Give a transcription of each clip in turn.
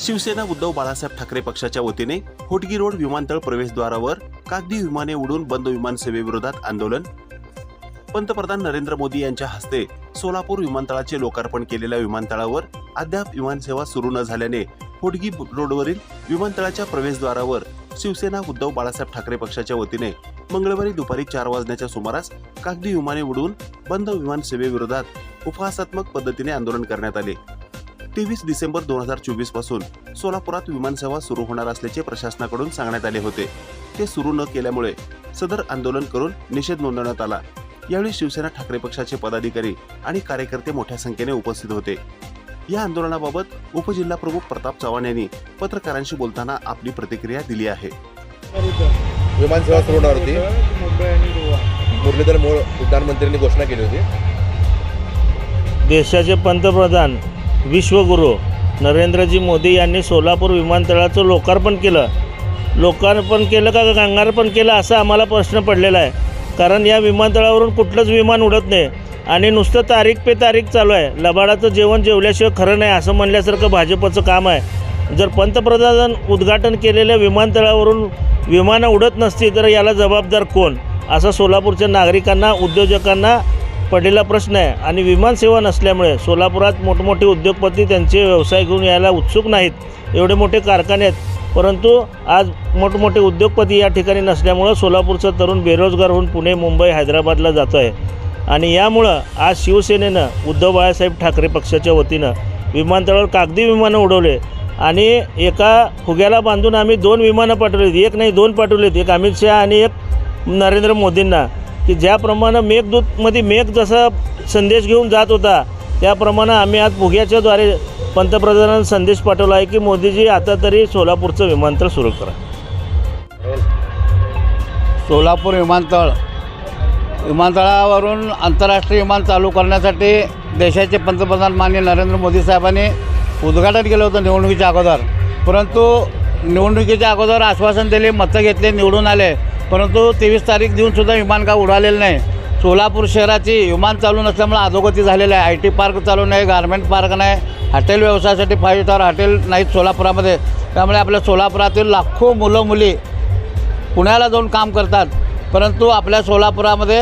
शिवसेना उद्धव बाळासाहेब ठाकरे पक्षाच्या वतीने होटगी रोड विमानतळ प्रवेशद्वारावर कागदी विमाने उडून बंद विमान सेवेविरोधात आंदोलन. पंतप्रधान नरेंद्र मोदी यांच्या हस्ते सोलापूर विमानतळाचे लोकार्पण केलेल्या विमानतळावर अद्याप विमानसेवा सुरू न झाल्याने होटगी रोडवरील विमानतळाच्या प्रवेशद्वारावर शिवसेना उद्धव बाळासाहेब ठाकरे पक्षाच्या वतीने मंगळवारी दुपारी चार वाजण्याच्या सुमारास कागदी विमाने उडवून बंद विमान सेवेविरोधात उपहासात्मक पद्धतीने आंदोलन करण्यात आले. तेवीस डिसेंबर दोन हजार चोवीसपासून सोलापुरात विमानसेवा सुरू होणार असल्याचे प्रशासनाकडून सांगण्यात आले होते. ते सुरू न केल्यामुळे सदर आंदोलन करून निषेध नोंदवण्यात आला. यावेळी शिवसेना ठाकरे पक्षाचे पदाधिकारी आणि कार्यकर्ते मोठ्या संख्येने उपस्थित होते. या आंदोलनाबाबत उपजिल्हा प्रमुख प्रताप चव्हाण यांनी पत्रकारांशी बोलताना आपली प्रतिक्रिया दिली आहे. विमानसेवा सुरू होणार होती. मुरलीधर मोळ उड्डाणमंत्र्यांनी घोषणा केली होती. देशाचे पंतप्रधान विश्वगुरू नरेंद्रजी मोदी यांनी सोलापूर विमानतळाचं लोकार्पण केलं. लोकार्पण केलं का गंगार्पण केलं असा आम्हाला प्रश्न पडलेला आहे. कारण या विमानतळावरून कुठलंच विमान उडत नाही आणि नुसतं तारीख पे तारीख चालू आहे. लबाडाचं जेवण जेवल्याशिवाय खरं नाही असं म्हणल्यासारखं भाजपचं काम आहे. जर पंतप्रधान उद्घाटन केलेल्या विमानतळावरून विमानं उडत नसती तर याला जबाबदार कोण? असं सोलापूरच्या नागरिकांना उद्योजकांना पडलेला प्रश्न आहे. आणि विमानसेवा नसल्यामुळे सोलापुरात मोठमोठे उद्योगपती त्यांचे व्यवसाय घेऊन यायला उत्सुक नाहीत. एवढे मोठे कारखाने आहेत. परंतु आज मोठमोठे उद्योगपती या ठिकाणी नसल्यामुळं सोलापूरचा तरुण बेरोजगार होऊन पुणे मुंबई हैदराबादला जातो आहे. आणि यामुळं आज शिवसेनेनं उद्धव बाळासाहेब ठाकरे पक्षाच्या वतीनं विमानतळावर कागदी विमानं उडवले. आणि एका फुग्याला बांधून आम्ही दोन विमानं पाठवलीत. एक नाही दोन पाठवलीत. एक अमित शहा आणि एक नरेंद्र मोदींना. की ज्याप्रमाणे मेघदूतमध्ये मेघ जसा संदेश घेऊन जात होता त्याप्रमाणे आम्ही आज भुग्याच्याद्वारे पंतप्रधानांना संदेश पाठवला आहे की मोदीजी आता तरी सोलापूरचं विमानतळ सुरू करा. सोलापूर विमानतळ. विमानतळावरून आंतरराष्ट्रीय विमान चालू करण्यासाठी देशाचे पंतप्रधान माननीय नरेंद्र मोदी साहेबांनी उद्घाटन केलं होतं निवडणुकीच्या अगोदर. परंतु निवडणुकीच्या अगोदर आश्वासन दिले मतं घेतले निवडून आले. परंतु तेवीस तारीख देऊनसुद्धा विमान का उडालेलं नाही. सोलापूर शहराची विमान चालू नसल्यामुळे अधोगती झालेली आहे. आय टी पार्क चालू नाही गारमेंट पार्क नाही हॉटेल व्यवसायासाठी फाईव्ह स्टार हॉटेल नाहीत सोलापुरामध्ये. त्यामुळे आपल्या सोलापुरातील लाखो मुलं मुली पुण्याला जाऊन काम करतात. परंतु आपल्या सोलापुरामध्ये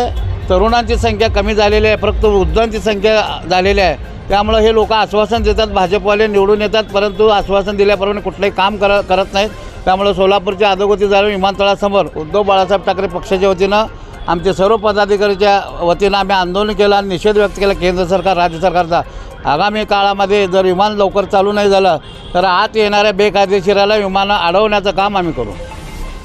तरुणांची संख्या कमी झालेली आहे फक्त वृद्धांची संख्या झालेली आहे. त्यामुळं हे लोक आश्वासन देतात भाजपवाले निवडून येतात परंतु आश्वासन दिल्याप्रमाणे कुठलंही काम कर करत नाहीत. त्यामुळे सोलापूरची अधोगती झाली विमानतळासमोर उद्धव बाळासाहेब ठाकरे पक्षाच्या वतीनं आमचे सर्व पदाधिकारीच्या वतीनं आम्ही आंदोलन केलं आणि निषेध व्यक्त केला केंद्र सरकार राज्य सरकारचा. आगामी काळामध्ये जर विमान लवकर चालू नाही झालं तर आत येणाऱ्या बेकायदेशीराला विमानं अडवण्याचं काम आम्ही करू.